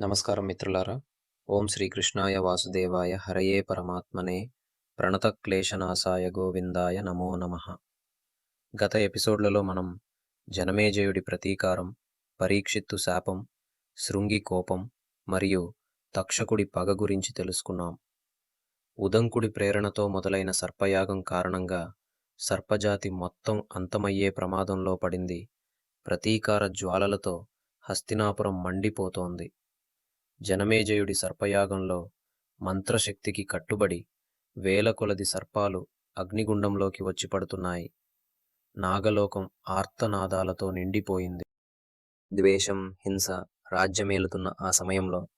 నమస్కారం మిత్రులారా. ఓం శ్రీకృష్ణాయ వాసుదేవాయ హరయే పరమాత్మనే ప్రణతక్లేశనాశాయ గోవిందాయ నమో నమ. గత ఎపిసోడ్లలో మనం జనమేజయుడి ప్రతీకారం పరీక్షిత్తు శాపం శృంగి కోపం మరియు తక్షకుడి పగ గురించి తెలుసుకున్నాం. ఉదంకుడి ప్రేరణతో మొదలైన సర్పయాగం కారణంగా సర్పజాతి మొత్తం అంతమయ్యే ప్రమాదంలో పడింది. ప్రతీకార జ్వాలలతో హస్తినాపురం మండిపోతోంది. జనమేజయుడి సర్పయాగంలో మంత్రశక్తికి కట్టుబడి వేల కొలది సర్పాలు అగ్నిగుండంలోకి వచ్చి పడుతున్నాయి. నాగలోకం ఆర్తనాదాలతో నిండిపోయింది. ద్వేషం హింస రాజ్యమేలుతున్న ఆ సమయంలో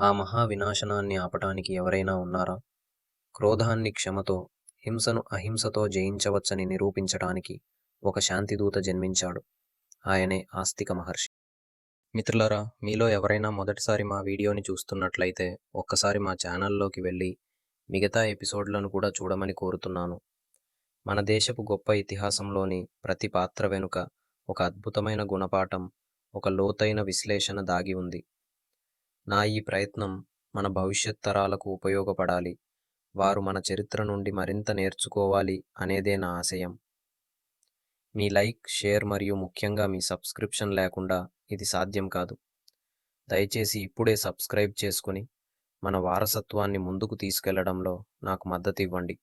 ఆ మహా వినాశనాన్ని ఆపటానికి ఎవరైనా ఉన్నారా? క్రోధాన్ని క్షమతో హింసను అహింసతో జయించవచ్చని నిరూపించటానికి ఒక శాంతిదూత జన్మించాడు. ఆయనే ఆస్తిక మహర్షి. మిత్రులారా మీలో ఎవరైనా మొదటిసారి మా వీడియోని చూస్తున్నట్లయితే ఒక్కసారి మా ఛానల్లోకి వెళ్ళి మిగతా ఎపిసోడ్లను కూడా చూడమని కోరుతున్నాను. మన దేశపు గొప్ప ఇతిహాసంలోని ప్రతి పాత్ర వెనుక ఒక అద్భుతమైన గుణపాఠం ఒక లోతైన విశ్లేషణ దాగి ఉంది. నా ఈ ప్రయత్నం మన భవిష్యత్ తరాలకు ఉపయోగపడాలి. వారు మన చరిత్ర నుండి మరింత నేర్చుకోవాలి అనేదే నా ఆశయం. మీ లైక్ షేర్ మరియు ముఖ్యంగా మీ సబ్స్క్రిప్షన్ లేకుండా ఇది సాధ్యం కాదు. దయచేసి ఇప్పుడే సబ్స్క్రైబ్ చేసుకుని మన వారసత్వాన్ని ముందుకు తీసుకెళ్ళడంలో నాకు మద్దతు ఇవ్వండి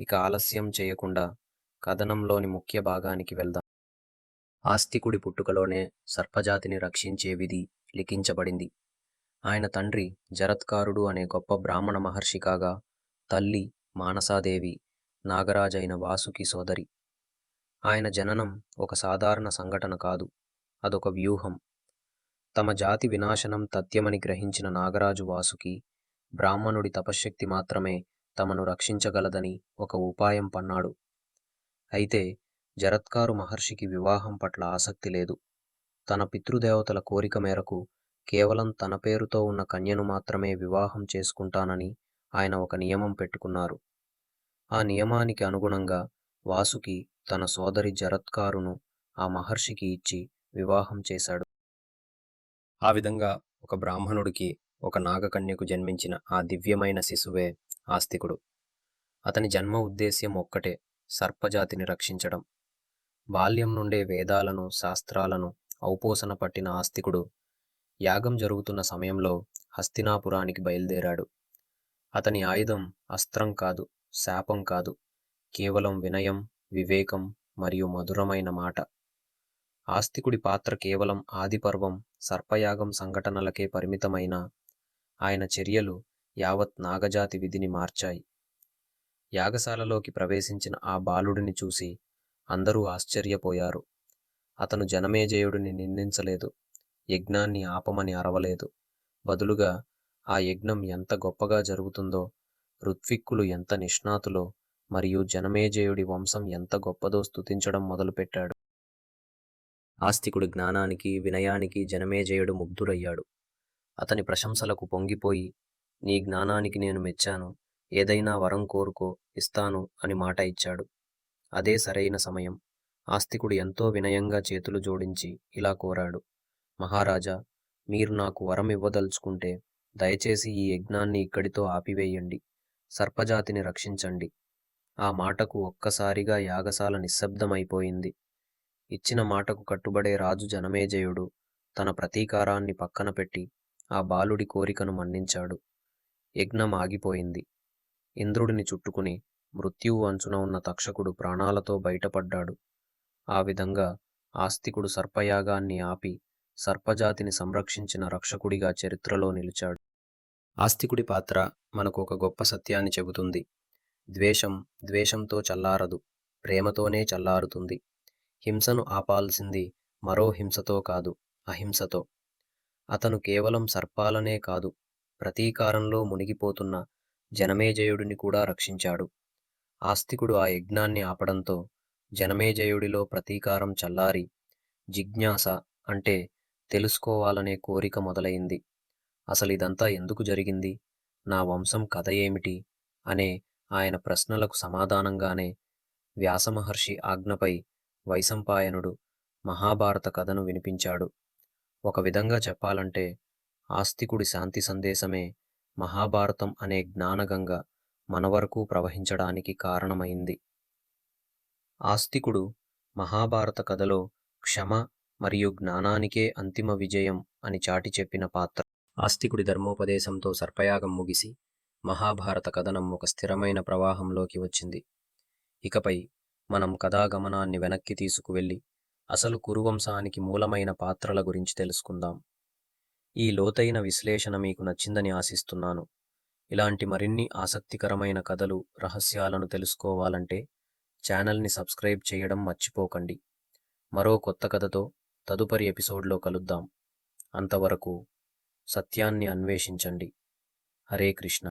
ఇక ఆలస్యం చేయకుండా కథనంలోని ముఖ్య భాగానికి వెళ్దాం. ఆస్తికుడి పుట్టుకలోనే సర్పజాతిని రక్షించే విధి లిఖించబడింది. ఆయన తండ్రి జరత్కారుడు అనే గొప్ప బ్రాహ్మణ మహర్షి కాగా తల్లి మానసాదేవి నాగరాజైన వాసుకి సోదరి. ఆయన జననం ఒక సాధారణ సంఘటన కాదు అదొక వ్యూహం. తమ జాతి వినాశనం తథ్యమని గ్రహించిన నాగరాజు వాసుకి బ్రాహ్మణుడి తపశ్శక్తి మాత్రమే తమను రక్షించగలదని ఒక ఉపాయం పన్నాడు. అయితే జరత్కారు మహర్షికి వివాహం పట్ల ఆసక్తి లేదు. తన పితృదేవతల కోరిక మేరకు కేవలం తన పేరుతో ఉన్న కన్యను మాత్రమే వివాహం చేసుకుంటానని ఆయన ఒక నియమం పెట్టుకున్నారు. ఆ నియమానికి అనుగుణంగా వాసుకి తన సోదరి జరత్కారును ఆ మహర్షికి ఇచ్చి వివాహం చేశాడు. ఆ విధంగా ఒక బ్రాహ్మణుడికి ఒక నాగకన్యకు జన్మించిన ఆ దివ్యమైన శిశువే ఆస్తికుడు. అతని జన్మ ఉద్దేశ్యం ఒక్కటే సర్పజాతిని రక్షించడం. బాల్యం నుండే వేదాలను శాస్త్రాలను ఔపోసన పట్టిన ఆస్తికుడు యాగం జరుగుతున్న సమయంలో హస్తినాపురానికి బయలుదేరాడు. అతని ఆయుధం అస్త్రం కాదు శాపం కాదు కేవలం వినయం వివేకం మరియు మధురమైన మాట. ఆస్తికుడి పాత్ర కేవలం ఆదిపర్వం సర్పయాగం సంఘటనలకే పరిమితమైన ఆయన చర్యలు యావత్ నాగజాతి విధిని మార్చాయి. యాగశాలలోకి ప్రవేశించిన ఆ బాలుడిని చూసి అందరూ ఆశ్చర్యపోయారు. అతను జనమేజయుడిని నిందించలేదు యజ్ఞాన్ని ఆపమని అరవలేదు. బదులుగా ఆ యజ్ఞం ఎంత గొప్పగా జరుగుతుందో ఋత్విక్కులు ఎంత నిష్ణాతులో మరియు జనమేజయుడి వంశం ఎంత గొప్పదో స్తుతించడం మొదలుపెట్టాడు. ఆస్తికుడి జ్ఞానానికి వినయానికి జనమేజయుడు ముగ్ధుడయ్యాడు. అతని ప్రశంసలకు పొంగిపోయి నీ జ్ఞానానికి నేను మెచ్చాను ఏదైనా వరం కోరుకో ఇస్తాను అని మాట ఇచ్చాడు. అదే సరైన సమయం. ఆస్తికుడు ఎంతో వినయంగా చేతులు జోడించి ఇలా కోరాడు. మహారాజా మీరు నాకు వరం ఇవ్వదలుచుకుంటే దయచేసి ఈ యజ్ఞాన్ని ఇక్కడితో ఆపివేయండి. సర్పజాతిని రక్షించండి. ఆ మాటకు ఒక్కసారిగా యాగశాల నిశ్శబ్దమైపోయింది. ఇచ్చిన మాటకు కట్టుబడే రాజు జనమేజయుడు తన ప్రతీకారాన్ని పక్కన పెట్టి ఆ బాలుడి కోరికను మన్నించాడు. యజ్ఞం ఆగిపోయింది. ఇంద్రుడిని చుట్టుకుని మృత్యువు అంచున ఉన్న తక్షకుడు ప్రాణాలతో బయటపడ్డాడు. ఆ విధంగా ఆస్తికుడు సర్పయాగాన్ని ఆపి సర్పజాతిని సంరక్షించిన రక్షకుడిగా చరిత్రలో నిలిచాడు. ఆస్తికుడి పాత్ర మనకు ఒక గొప్ప సత్యాన్ని చెబుతుంది. ద్వేషం ద్వేషంతో చల్లారదు ప్రేమతోనే చల్లారుతుంది. హింసను ఆపాల్సింది మరో హింసతో కాదు అహింసతో. అతను కేవలం సర్పాలనే కాదు ప్రతీకారంలో మునిగిపోతున్న జనమేజయుడిని కూడా రక్షించాడు. ఆస్తికుడు ఆ యజ్ఞాన్ని ఆపడంతో జనమేజయుడిలో ప్రతీకారం చల్లారి జిజ్ఞాస అంటే తెలుసుకోవాలనే కోరిక మొదలైంది. అసలు ఇదంతా ఎందుకు జరిగింది? నా వంశం కథ ఏమిటి? అనే ఆయన ప్రశ్నలకు సమాధానంగానే వ్యాసమహర్షి ఆజ్ఞపై వైశంపాయనుడు మహాభారత కథను వినిపించాడు ఒక విధంగా చెప్పాలంటే ఆస్తికుడి శాంతి సందేశమే మహాభారతం అనే జ్ఞానగంగ మన వరకు ప్రవహించడానికి కారణమైంది. ఆస్తికుడు మహాభారత కథలో క్షమ మరియు జ్ఞానానికే అంతిమ విజయం అని చాటి చెప్పిన పాత్ర. ఆస్తికుడి ధర్మోపదేశంతో సర్పయాగం ముగిసి, మహాభారత కథనం ఒక స్థిరమైన ప్రవాహంలోకి వచ్చింది. ఇకపై మనం కథాగమనాన్ని వెనక్కి తీసుకువెళ్ళి అసలు కురువంశానికి మూలమైన పాత్రల గురించి తెలుసుకుందాం. ఈ లోతైన విశ్లేషణ మీకు నచ్చిందని ఆశిస్తున్నాను. ఇలాంటి మరిన్ని ఆసక్తికరమైన కథలు, రహస్యాలను తెలుసుకోవాలంటే ఛానల్ని సబ్స్క్రైబ్ చేయడం మర్చిపోకండి. మరో కొత్త కథతో తదుపరి ఎపిసోడ్లో కలుద్దాం. అంతవరకు సత్యాన్ని అన్వేషించండి. హరే కృష్ణ